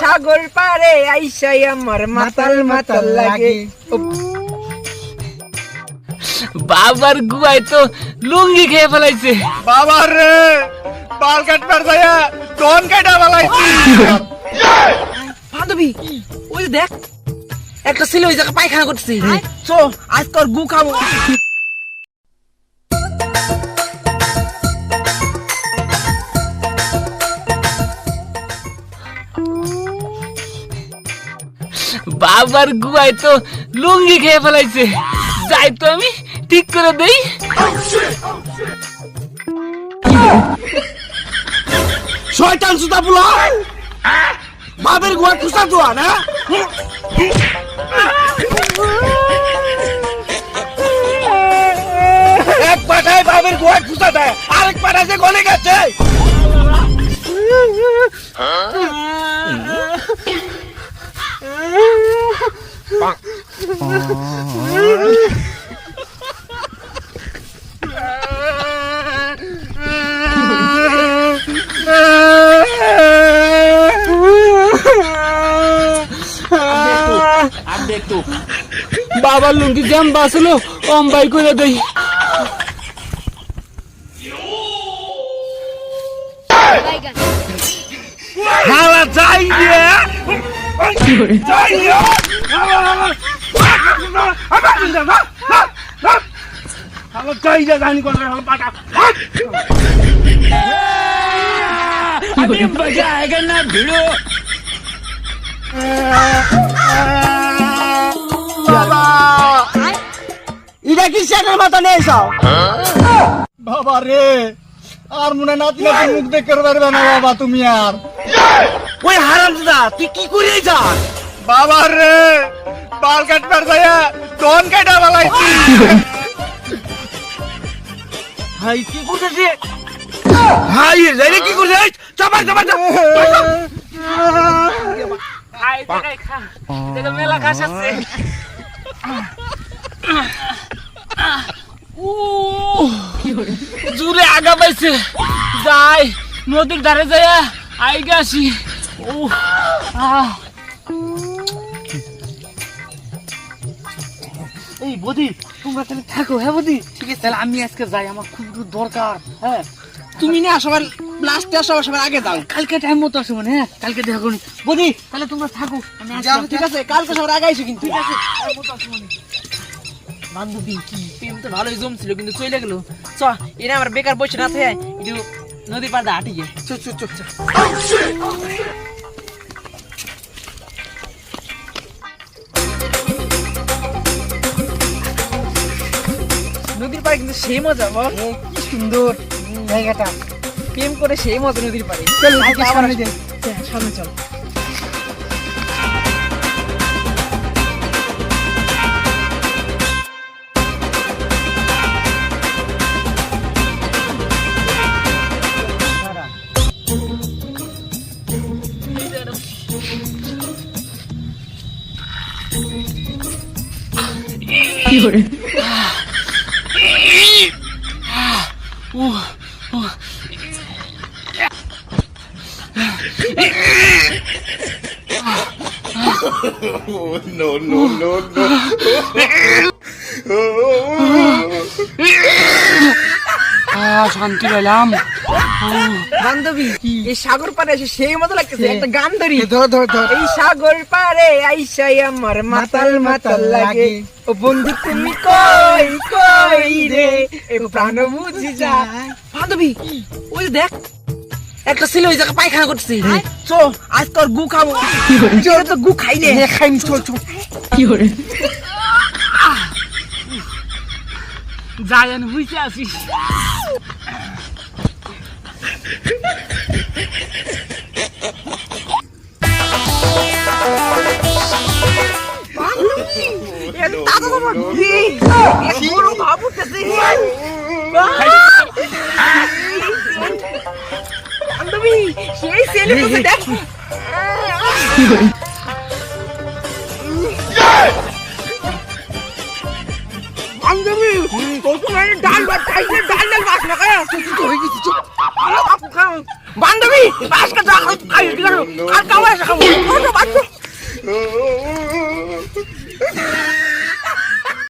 সাগর পারে আইসাই আমার মাতাল মাতাল লাগে। বাবার গুয়ায় তো লুঙ্গি খেয়ে ফেলাইছে। বাবার রে বাল কাটবার যায়া দন কাটা বালাইছি বান্ধবী ওই দেখ একটা ছেলে ওই জায়গায় পায়খানা করতেছে। চো আজ তোর গু খাব। বাবার গুয়ায় তো লুঙ্গি খেয়ে ফেলাইছে। যাই তো আমি ঠিক করে দেই। শয়তান সুতা বুলা বাবের গোয়া খুসা দোয়া না এক পাটায় বাবের গোয়া খুসা দেয় আরেক পাটায় যে গলে গেছে। বাবার লুঙ্গি জ্যাম বাসলো অম্বাই করে দেই। হালা যাই দিয়ে যাই দিয়ে হালা যাই দিয়ে জানি করে হালা পাটা अभी मजा आएगा ना भिड़ो বাবা এটা কি সেটার মতো নেই সব বাবা রে আর মনে নাতি নাতি মুখ দেখতে পারবে না বাবা তুমি আর ওই হারাম দাদা তুই কি করে যা বাবা রে বাল কাটবার যায়া দন কাটা বালাইছি। ভাই কি করতেছে? হাই রে কি করছিস? চাপা চাপা খাই দেখাই খা। দেখো মেলা ঘাস আছে। জুড়ে আগা পাইছে। যাই নদীর ধারে যায় আইগে আসি। ও আহ। এই বদি তোমরা তাহলে থাকো হ্যাঁ বদি? ঠিক আছে। তাহলে আমি আজকে যাই আমার খুব দরকার হ্যাঁ? তুমি না সবার লাস্টে আসো সবার আগে যাও। কালকে টাইম মতো আসব না হ্যাঁ? কালকে দেখা করি বদি তাহলে তোমরা থাকো আমি ঠিক? আছে কালকে সবার আগে আইসো কিন্তু। ঠিক আছে মতো আসব নি। বান্ধবী কি? প্রেম তো ভালোই জমছিল কিন্তু চলে গেল। চ এরা আমার বেকার বসে না থাকে নদীর পাড়ে হাঁটি গে চুপ চুপ চুপ চুপ কিন্তু সেই মজা বল। কি সুন্দর জায়গাটা। প্রেম করে সেই মজা নদীর পাড়ে। চল সামনে যাই সামনে চল। শান্তি পেলাম বান্ধবী এই সাগর পাড়ে এসে সেই মতো লাগতেছে একটা গান ধরি। ধর ধর ধর। এই সাগর পারে আইসাই আমার মাতাল মাতাল লাগে। ও বন্ধু তুমি কই কই রে? এ প্রাণ বুঝি যায় বান্ধবী ওই দেখ একটা ছেলে ওই জায়গায় পায়খানা করতেছে। চো আজ তোর গু খাব। চল তো গু খাই নে। খাইনি চল চল যাই হইতে আসিস এটা দাদা তোমার সেই ছেলে দেখ বান্ধবী তোর ডাল ভাত খাইছে ডাল ভাত না খায় খাও বান্ধবী যা খাই আর কামাই খাব বান্ধব